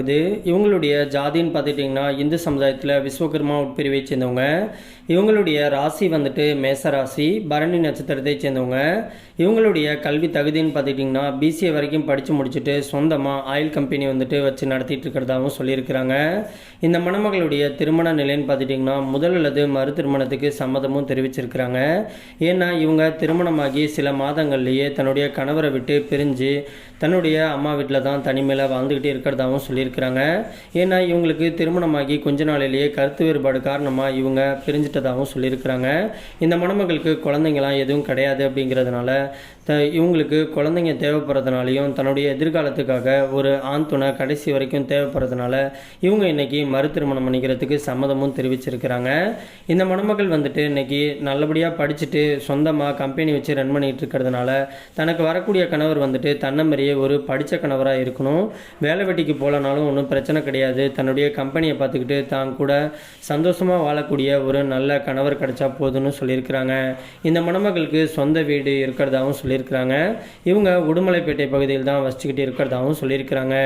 ஆகுது இவங்களுடைய ஜாதின்னு பார்த்துட்டிங்கன்னா இந்து சமுதாயத்தில் விஸ்வகர்மா உட்பிரிவை சேர்ந்தவங்க. இவங்களுடைய ராசி வந்துட்டு மேச ராசி பரணி நட்சத்திரத்தை சேர்ந்தவங்க. இவங்களுடைய கல்வி தகுதின்னு பார்த்துக்கிட்டிங்கன்னா பிசிஏ வரைக்கும் படித்து முடிச்சுட்டு சொந்தமாக ஆயில் கம்பெனி வந்துட்டு வச்சு நடத்திட்டு இருக்கிறதாகவும் சொல்லியிருக்கிறாங்க. இந்த மணமகளுடைய திருமண நிலைன்னு பார்த்துட்டிங்கன்னா முதல் அல்லது மறு திருமணத்துக்கு சம்மதமும் தெரிவிச்சிருக்கிறாங்க. ஏன்னா இவங்க திருமணமாகி சில மாதங்கள்லேயே தன்னுடைய கணவரை விட்டு பிரிஞ்சு தன்னுடைய அம்மா வீட்டில் தான் தனிமையில் வாழ்ந்துக்கிட்டே இருக்கிறதாகவும் சொல்லியிருக்கிறாங்க. ஏன்னா இவங்களுக்கு திருமணமாகி கொஞ்ச நாளிலேயே கருத்து வேறுபாடு காரணமாக இவங்க பிரிஞ்சிட்டதாகவும் சொல்லியிருக்கிறாங்க. இந்த மணமகளுக்கு குழந்தைங்களாம் எதுவும் கிடையாது அப்படிங்கிறதுனால த இவங்களுக்கு குழந்தைங்க தேவைப்படுறதுனாலையும் தன்னுடைய எதிர்காலத்துக்காக ஒரு ஆண் துணை கடைசி வரைக்கும் தேவைப்படுறதுனால இவங்க இன்னைக்கு மறு திருமணம் பண்ணிக்கிறதுக்கு சம்மதமும் தெரிவிச்சிருக்கிறாங்க. இந்த மணமகள் வந்துட்டு இன்னைக்கு நல்லபடியாக படிச்சுட்டு சொந்தமாக கம்பெனி வச்சு ரன் பண்ணிகிட்டு இருக்கிறதுனால தனக்கு வரக்கூடிய கணவர் வந்துட்டு தன்னை மாதிரியே ஒரு படித்த கணவராக இருக்கணும். வேலை வெட்டிக்கு போகலனாலும் ஒன்றும் பிரச்சனை கிடையாது. தன்னுடைய கம்பெனியை பார்த்துக்கிட்டு தான் கூட சந்தோஷமாக வாழக்கூடிய ஒரு நல்ல கணவர் கிடைச்சா போதும்னு சொல்லியிருக்கிறாங்க. இந்த மணமகளுக்கு சொந்த வீடு இருக்கிறதாகவும் சொல்லியிருக்கிறாங்க. இவங்க உடுமலைப்பேட்டை பகுதியில் தான் வசிச்சுக்கிட்டு இருக்கிறதாகவும் சொல்லியிருக்கிறாங்க.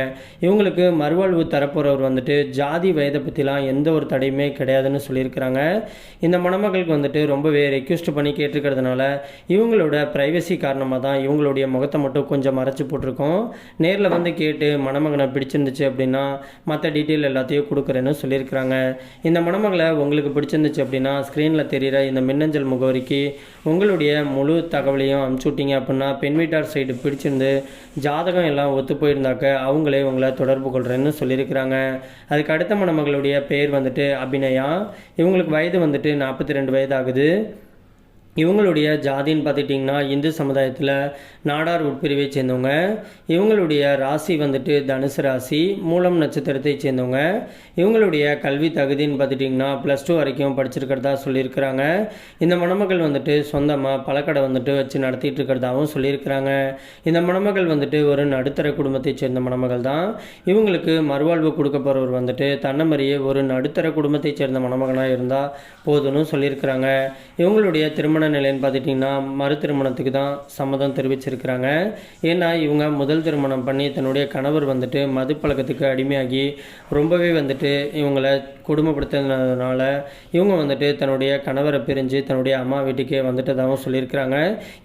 இவங்களுக்கு மறுவாழ்வு தரப்போகிறவர் வந்துட்டு ஜாதி வயதை பற்றிலாம் எந்த ஒரு தடையுமே கிடையாதுன்னு சொல்லியிருக்கிறாங்க. இந்த மணமகளுக்கு வந்துட்டு ரொம்பவே ரெக்வெஸ்ட் பண்ணி கேட்டிருக்கிறதுனால இவங்களோட ப்ரைவசி காரணமாக தான் இவங்களுடைய முகத்தை மட்டும் கொஞ்சம் மறைச்சி போட்டிருக்கோம். நேரில் வந்து கேட்டு மணமகனை பிடிச்சிருந்துச்சு அப்படின்னா மற்ற டீட்டெயில் எல்லாத்தையும் கொடுக்குறேன்னு சொல்லியிருக்கிறாங்க. இந்த மணமகளை உங்களுக்கு பிடிச்சிருந்துச்சு அப்படின்னா ஸ்க்ரீனில் தெரிகிற இந்த மின்னஞ்சல் முகவரிக்கு உங்களுடைய முழு தகவலையும் அனுப்பிச்சு விட்டீங்க அப்படின்னா பெண் வீட்டார் சைடு பிடிச்சிருந்து ஜாதகம் எல்லாம் ஒத்து போயிருந்தாக்க அவங்களே உங்களை தொடர்பு கொள்கிறேன்னு சொல்லியிருக்கிறாங்க. அதுக்கு அடுத்த மணமகளுடைய பெயர் வந்துட்டு அபிநயா. இவங்களுக்கு வயது வந்துட்டு நாற்பத்தி ரெண்டு வயது ஆகுது இவங்களுடைய ஜாதின்னு பார்த்துட்டிங்கன்னா இந்து சமுதாயத்தில் நாடார் உட்பிரிவை சேர்ந்தவங்க. இவங்களுடைய ராசி வந்துட்டு தனுசு ராசி மூலம் நட்சத்திரத்தை சேர்ந்தவங்க. இவங்களுடைய கல்வி தகுதின்னு பார்த்துட்டிங்கன்னா ப்ளஸ் டூ வரைக்கும் படிச்சிருக்கிறதா சொல்லியிருக்கிறாங்க. இந்த மணமகள் வந்துட்டு சொந்தமாக பழக்கடை வந்துட்டு வச்சு நடத்திட்டு இருக்கிறதாகவும் சொல்லியிருக்கிறாங்க. இந்த மணமகள் வந்துட்டு ஒரு நடுத்தர குடும்பத்தை சேர்ந்த மணமகள் தான் இவங்களுக்கு மறுவாழ்வு கொடுக்க போகிறவர் வந்துட்டு தன்னமறியே ஒரு நடுத்தர குடும்பத்தை சேர்ந்த மணமகனாக இருந்தால் போதும்னு சொல்லியிருக்கிறாங்க. இவங்களுடைய திருமண நிலைன்னு பார்த்துட்டிங்கன்னா மறு திருமணத்துக்கு தான் சம்மதம் தெரிவிச்சிருக்கிறாங்க. ஏன்னா இவங்க முதல் திருமணம் பண்ணி தன்னுடைய கணவர் வந்துட்டு மது பழக்கத்துக்கு அடிமையாகி ரொம்பவே வந்துட்டு இவங்களை கொடுமைப்படுத்துனதுனால இவங்க வந்துட்டு தன்னுடைய கணவரை பிரிஞ்சு தன்னுடைய அம்மா வீட்டுக்கே வந்துட்டதாகவும் சொல்லியிருக்கிறாங்க.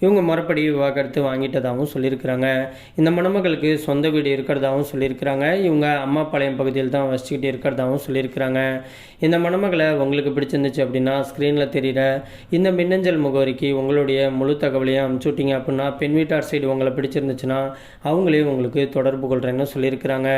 இவங்க மறுபடி விவாகரத்து வாங்கிட்டதாகவும் சொல்லியிருக்கிறாங்க. இந்த மணமகளுக்கு சொந்த வீடு இருக்கிறதாகவும் சொல்லியிருக்கிறாங்க. இவங்க அம்மா பாளையம் பகுதியில் தான் வசிச்சுக்கிட்டு இருக்கிறதாகவும் சொல்லியிருக்கிறாங்க. இந்த மணமகளை உங்களுக்கு பிடிச்சிருந்துச்சு அப்படின்னா ஸ்க்ரீனில் தெரிகிற இந்த மின்னஞ்சல் முகவரிக்கு உங்களுடைய முழு தகவலையும் அனுப்பிச்சு விட்டீங்க அப்படின்னா பெண் வீட்டார் சைடு உங்களை பிடிச்சிருந்துச்சுன்னா அவங்களே உங்களுக்கு தொடர்பு கொள்கிறேன்னு சொல்லியிருக்கிறாங்க.